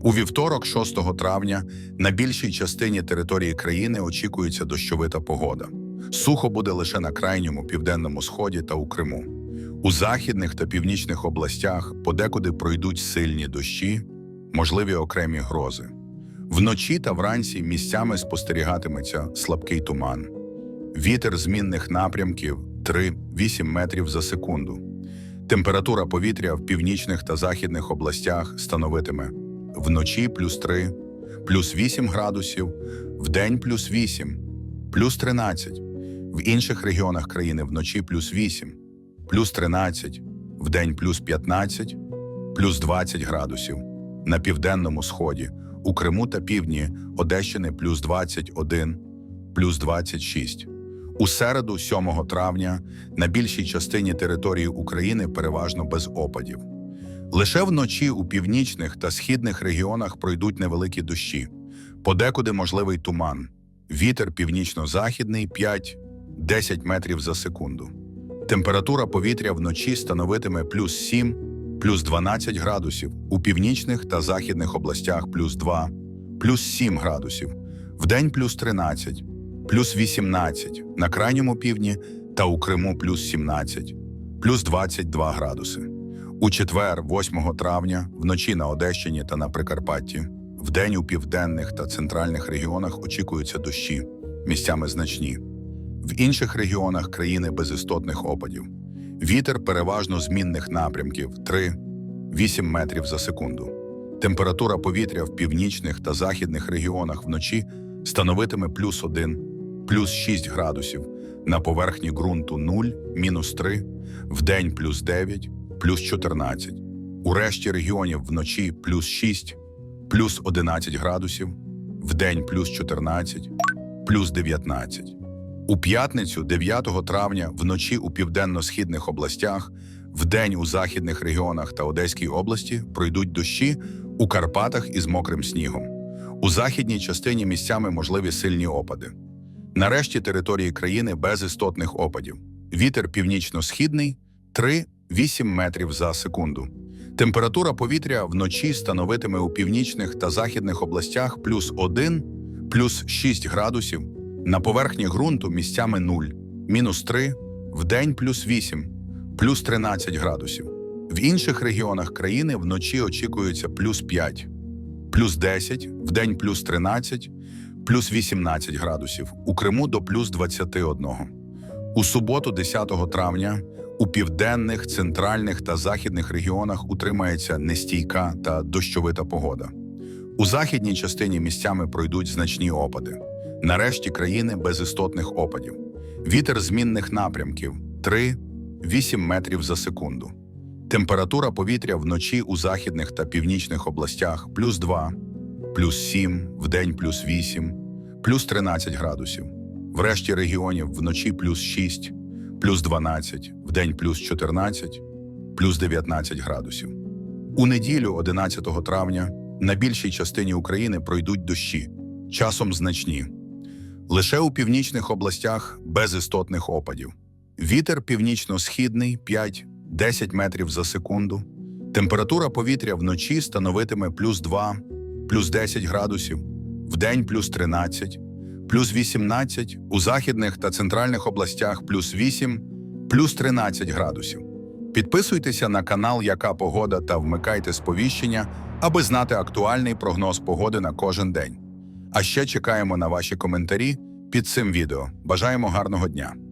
У вівторок, 6 травня, на більшій частині території країни очікується дощовита погода. Сухо буде лише на крайньому південному сході та у Криму. У західних та північних областях подекуди пройдуть сильні дощі, можливі окремі грози. Вночі та вранці місцями спостерігатиметься слабкий туман. Вітер змінних напрямків 3-8 метрів за секунду. Температура повітря в північних та західних областях становитиме вночі плюс 3, плюс 8 градусів, вдень плюс 8, плюс 13, в інших регіонах країни вночі плюс 8, плюс 13, вдень плюс 15, плюс 20 градусів. На південному сході, у Криму та півдні Одещини плюс 21, плюс 26. У середу, 7 травня, на більшій частині території України переважно без опадів. Лише вночі у північних та східних регіонах пройдуть невеликі дощі. Подекуди можливий туман. Вітер північно-західний 5-10 метрів за секунду. Температура повітря вночі становитиме плюс 7, плюс 12 градусів, у північних та західних областях плюс 2, плюс 7 градусів, вдень плюс 13, плюс 18, на крайньому півдні та у Криму плюс 17, плюс 22 градуси. У четвер, 8 травня, вночі на Одещині та на Прикарпатті, вдень у південних та центральних регіонах очікуються дощі, місцями значні. В інших регіонах країни без істотних опадів. Вітер переважно змінних напрямків 3-8 метрів за секунду. Температура повітря в північних та західних регіонах вночі становитиме плюс 1, плюс 6 градусів, на поверхні ґрунту 0, мінус 3, вдень плюс 9, плюс 14. У решті регіонів вночі плюс 6, плюс 11 градусів, вдень плюс 14, плюс 19. У п'ятницю, 9 травня, вночі у південно-східних областях, вдень у західних регіонах та Одеській області пройдуть дощі у Карпатах із мокрим снігом. У західній частині місцями можливі сильні опади. Нарешті території країни без істотних опадів. Вітер північно-східний 3-8 метрів за секунду. Температура повітря вночі становитиме у північних та західних областях плюс 1, плюс 6 градусів, на поверхні ґрунту місцями 0, мінус 3, вдень плюс 8, плюс 13 градусів. В інших регіонах країни вночі очікується плюс 5, плюс 10, вдень плюс 13, плюс 18 градусів, у Криму до плюс 21. У суботу, 10 травня, у південних, центральних та західних регіонах утримається нестійка та дощовита погода. У західній частині місцями пройдуть значні опади. Нарешті країни без істотних опадів. Вітер змінних напрямків 3-8 метрів за секунду. Температура повітря вночі у західних та північних областях плюс 2, плюс 7, вдень плюс 8, плюс 13 градусів. В решті регіонів вночі плюс 6, плюс 12, вдень плюс 14, плюс 19 градусів. У неділю, 11 травня, на більшій частині України пройдуть дощі, часом значні. Лише у північних областях без істотних опадів. Вітер північно-східний 5-10 метрів за секунду. Температура повітря вночі становитиме плюс 2, плюс 10 градусів, вдень плюс 13, плюс 18, у західних та центральних областях плюс 8, плюс 13 градусів. Підписуйтеся на канал Яка Погода та вмикайте сповіщення, аби знати актуальний прогноз погоди на кожен день. А ще чекаємо на ваші коментарі під цим відео. Бажаємо гарного дня!